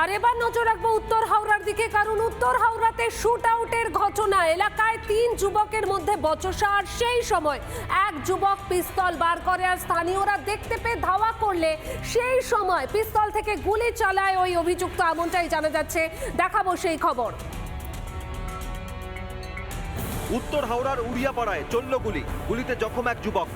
আর এবার নজর রাখব উত্তর হাওড়ার দিকে, কারণ উত্তর হাওড়াতে শুট আউটের ঘটনা। এলাকায় তিন যুবকের মধ্যে বচসা আর সেই সময় এক যুবক পিস্তল বার করে আর স্থানীয়রা দেখতে পেয়ে ধাওয়া করলে সেই সময় পিস্তল থেকে গুলি চালায় ওই অভিযুক্ত, এমনটাই জানা যাচ্ছে। দেখাবো সেই খবর। উত্তর হাওড়ার উড়িয়াপাড়ায় চলল গুলি। গুলিতে জখম এক যুবক।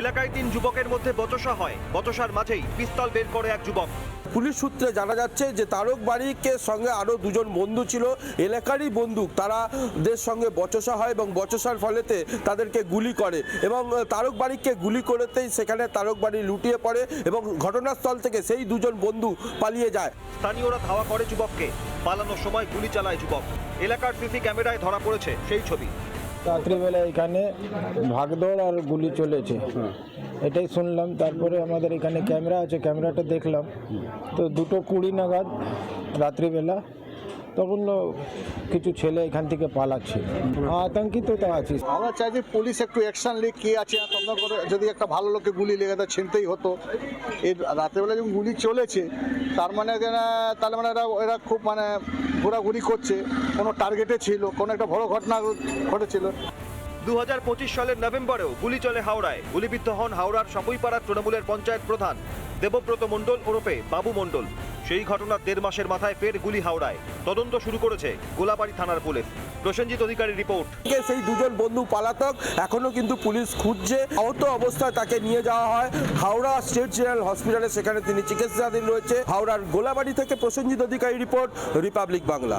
এলাকায় তিন যুবকের মধ্যে বচসা হয়। বচসার মাঝেই পিস্তল বের করে এক যুবক। পুলিশ সূত্রে জানা যাচ্ছে যে তারক বাড়িকের সঙ্গে আরও দুজন বন্ধু ছিল। এলাকারই বন্দুক তারা দের সঙ্গে বচসা হয় এবং বচসার ফলেতে তাদেরকে গুলি করে এবং তারক বাড়িকে গুলি করেতেই সেখানে তারক বাড়ি লুটিয়ে পড়ে এবং ঘটনাস্থল থেকে সেই দুজন বন্ধু পালিয়ে যায়। স্থানীয়রা ধাওয়া করে যুবককে। পালানোর সময় গুলি চালায় যুবক। এলাকার সিসি ক্যামেরায় ধরা পড়েছে সেই ছবি। রাত্রিবেলা এখানে ভাগদৌড় আর গুলি চলেছে। এটাই শুনলাম তারপরে আমাদের এখানে ক্যামেরা আছে ক্যামেরাটা দেখলাম। তো দুটো কুড়ি নাগাদ রাত্রিবেলা তখন কিছু ছেলে এখান থেকে পালাচ্ছে। আতঙ্কিত তো আছিস। আমরা চাই যে পুলিশ একটু অ্যাকশন নিক, কে আছে তদন্ত করে যদি একটা ভালো লোককে গুলি লেগে তা ছিনতেই হতো। এই রাতেরবেলা যখন গুলি চলেছে, তার মানে তাহলে মানে এরা এরা খুব মানে ঘোরাঘুরি করছে। কোনো টার্গেটে ছিল, কোনো একটা বড় ঘটনা ঘটেছিল। দু হাজার পঁচিশ সালের নভেম্বরেও গুলি চলে হাওড়ায়। গুলিবিদ্ধ হন হাওড়ার সাপুইপাড়ার তৃণমূলের পঞ্চায়েত প্রধান দেবব্রত মণ্ডল ওরফে বাবু মণ্ডল। সেই ঘটনার দেড় মাসের মাথায় ফের গুলি হাওড়ায়। তদন্ত শুরু করেছে গোলাবাড়ি থানার পুলিশ। প্রসেনজিৎ অধিকারী রিপোর্ট। সেই দুজন বন্ধু পালাতক, এখনও কিন্তু পুলিশ খুঁজছে। আহত অবস্থায় তাকে নিয়ে যাওয়া হয় হাওড়া স্টেট জেনারেল হসপিটালে। সেখানে তিনি চিকিৎসাধীন রয়েছে। হাওড়ার গোলাবাড়ি থেকে প্রসেনজিৎ অধিকারী রিপোর্ট, রিপাবলিক বাংলা।